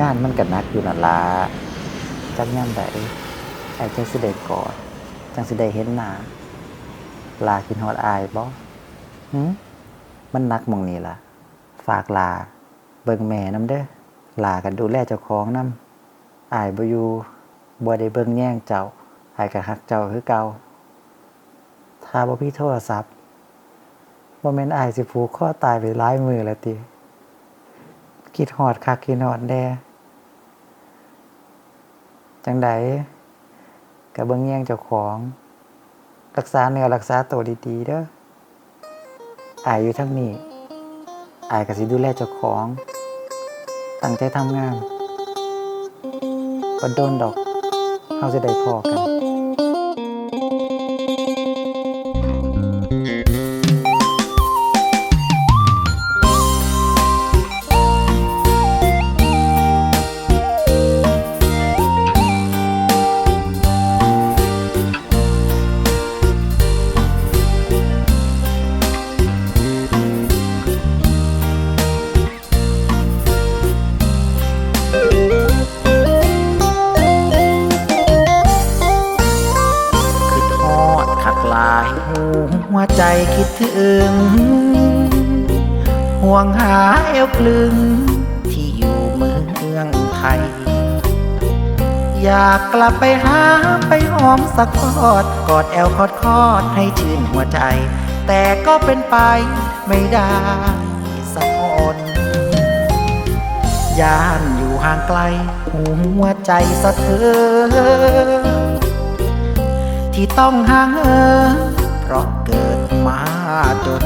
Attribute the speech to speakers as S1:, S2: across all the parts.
S1: งานมันก็นักอยู่นั่นล่ะจักยามใดไอ้จังสิได้กอดจังสิได้เห็นหน้าลาคิดฮอดอายบ่หึมันนักมองนี้ล่ะ ฝากลา เบิ่งแม่นำเด้อลากันดูแลเจ้าของนำอายบ่อยู่บ่ได้เบิ่งแย่งเจ้าอายก็ฮักเจ้าคือเก่าถ้าบ่มีโทรศัพท์บ่แม่นอายสิผูกคอตายไปหลายมือแล้วติคิดฮอดคักคิดฮอดแน่ จังใดกับเบิ้งแย่งเจ้าของ รักษาเนื้อรักษาตัวดีๆเด้ออายอยู่ทั้งนี้อายก็สิดูแลเจ้าของ ตั้งใจทำงานประดนดอกเขาจะได้พอกัน
S2: หัวใจคิดถึง ห่วงหาเอวคลึง ที่อยู่เมืองไทย อยากกลับไปหาไปหอมสักทอด กอดแอวคอดคอดให้ชื่นหัวใจ แต่ก็เป็นไปไม่ได้สักคนย่านอยู่ห่างไกลหัวใจสะเทือนที่ต้องห่างเหินเพราะเกิด จน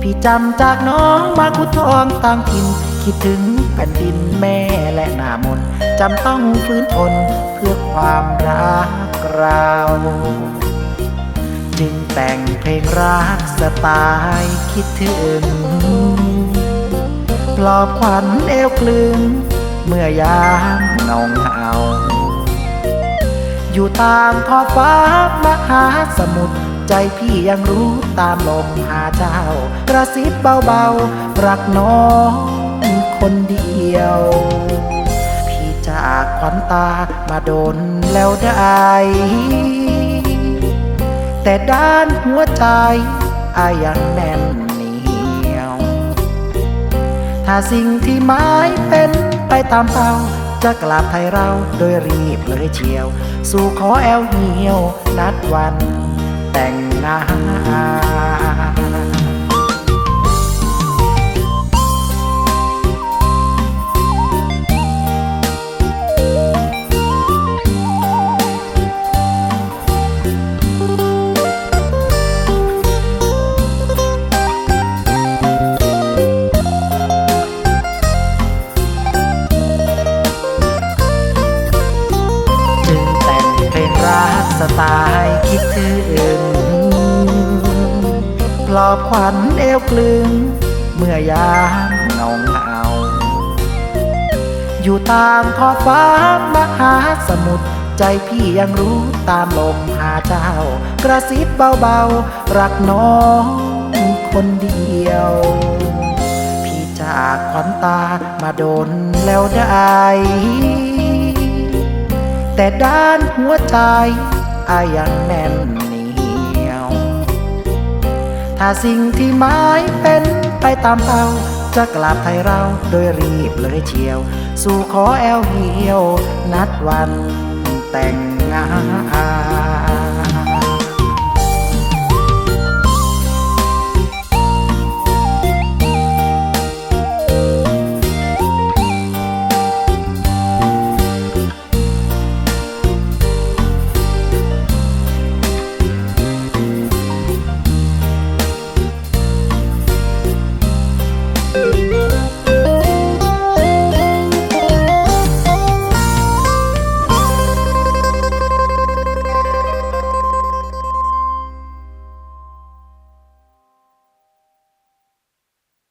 S2: พี่จำจากน้องมาคุทองต่างถิ่นคิดถึงแผ่นดินแม่และนามนจำต้องฟื้นทนเพื่อความรักเราจึงแต่งเพลงรักสไตล์คิดถึง ปลอบขวัญเอวคลึง เมื่อยามเงาเงาอยู่ตามขอบฟ้ามหาสมุทร ใจพี่ยังรู้ตามลมหาเจ้า กระซิบเบาๆ รักน้องคนเดียว พี่จากขวัญตามาโดนแล้วได้ แต่ด้านหัวใจอายังแน่นเหนียว ถ้าสิ่งที่หมายเป็นไปตามเป้าจะกลับไทยเราโดยรีบเลยเชียว สู่ขอแอลเหี่ยวนัดวัน แต่งงานจึ อบขวัญเอวกลึง เมื่อยามเงาเหงาอยู่ตามขอบฟ้ามหาสมุทรใจพี่ยังรู้ตามลมหาเจ้า กระซิบเบาๆ รักน้องคนเดียว พี่จากขวัญตามาโดนแล้วได้ แต่ด้านหัวใจอายังแน่น ถ้าสิ่งที่หมายเป็นไปตามเป้าจะกลับไทยเราโดยรีบเลยเชียว สู่ขอแอลเหี่ยว นัดวันแต่งงาน